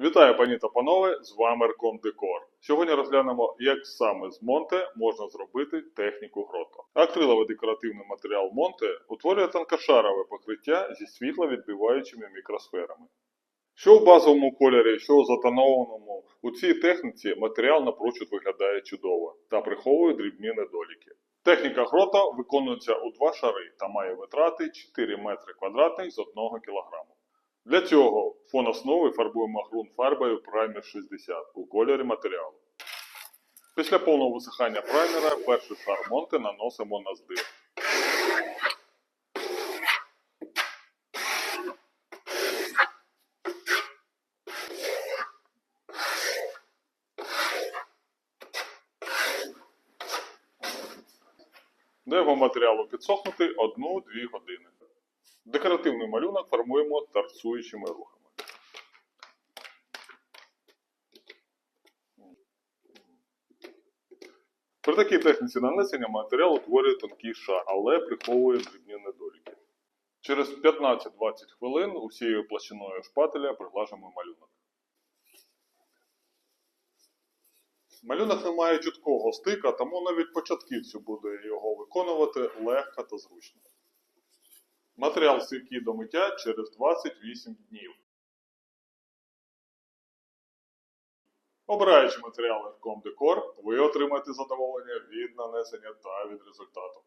Вітаю, пані та панове! З вами Рком Декор. Сьогодні розглянемо, як саме з Монте можна зробити техніку грото. Акриловий декоративний матеріал Монте утворює тонкошарове покриття зі світловідбиваючими мікросферами. Що в базовому кольорі, що у затонованому, у цій техніці матеріал напрочуд виглядає чудово та приховує дрібні недоліки. Техніка грота виконується у два шари та має витрати 4 метри квадратних з 1 кг. Для цього фон основи фарбуємо ґрунт фарбою Primer 60 у кольорі матеріалу. Після повного висихання праймера перший шар Монте наносимо на здир. Даємо матеріалу підсохнути 1-2 години. Декоративний малюнок формуємо торцуючими рухами. При такій техніці нанесення матеріал утворює тонкий шар, але приховує дрібні недоліки. Через 15-20 хвилин усією площиною шпателя приглажуємо малюнок. Малюнок не має чіткого стика, тому навіть початківцю буде його виконувати легко та зручно. Матеріал стійкий до миття через 28 днів. Обираючи матеріал Рком Декор, ви отримаєте задоволення від нанесення та від результату.